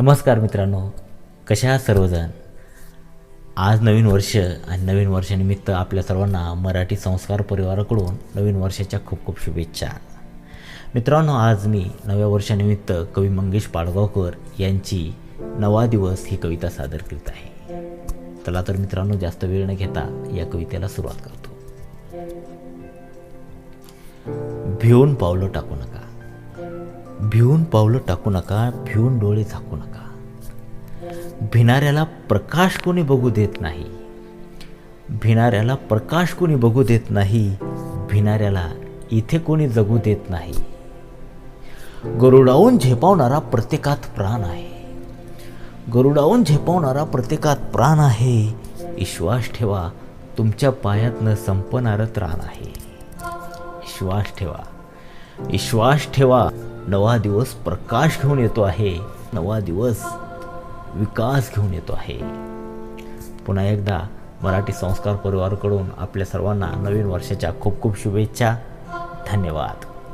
नमस्कार मित्रांनो कशा आहात सर्वजण? आज नवीन वर्ष आणि नवीन वर्षानिमित्त आपल्या सर्वांना मराठी संस्कार परिवाराकडून नवीन वर्षाच्या खूप खूप शुभेच्छा. मित्रांनो आज मी नव्या वर्षानिमित्त कवी मंगेश पाडगावकर यांची नवा दिवस ही कविता सादर करीत आहे. चला तर मित्रांनो जास्त वेळ न घेता या कवितेला सुरुवात करतो. भिवून पावलं टाकू नका. भिवून पावलं टाकू नका भिवून डोळे झाकू नका. भिणाऱ्याला प्रकाश कोणी बघू देत नाही. भिणाऱ्याला प्रकाश कोणी बघू देत नाही भिणाऱ्याला इथे कोणी जगू देत नाही. गरुडावून झेपावणारा प्रत्येकात प्राण आहे. गरुडावून झेपावणारा प्रत्येकात प्राण आहे. विश्वास ठेवा तुमच्या पायातनं संपणारं त्राण आहे. विश्वास ठेवा. विश्वास ठेवा. नवा दिवस प्रकाश घेऊन येतो आहे. नवा दिवस विकास घेऊन येतो आहे. पुन्हा एकदा मराठी संस्कार परिवाराकडून आपल्या सर्वांना नवीन वर्षाच्या खूप खूप शुभेच्छा. धन्यवाद.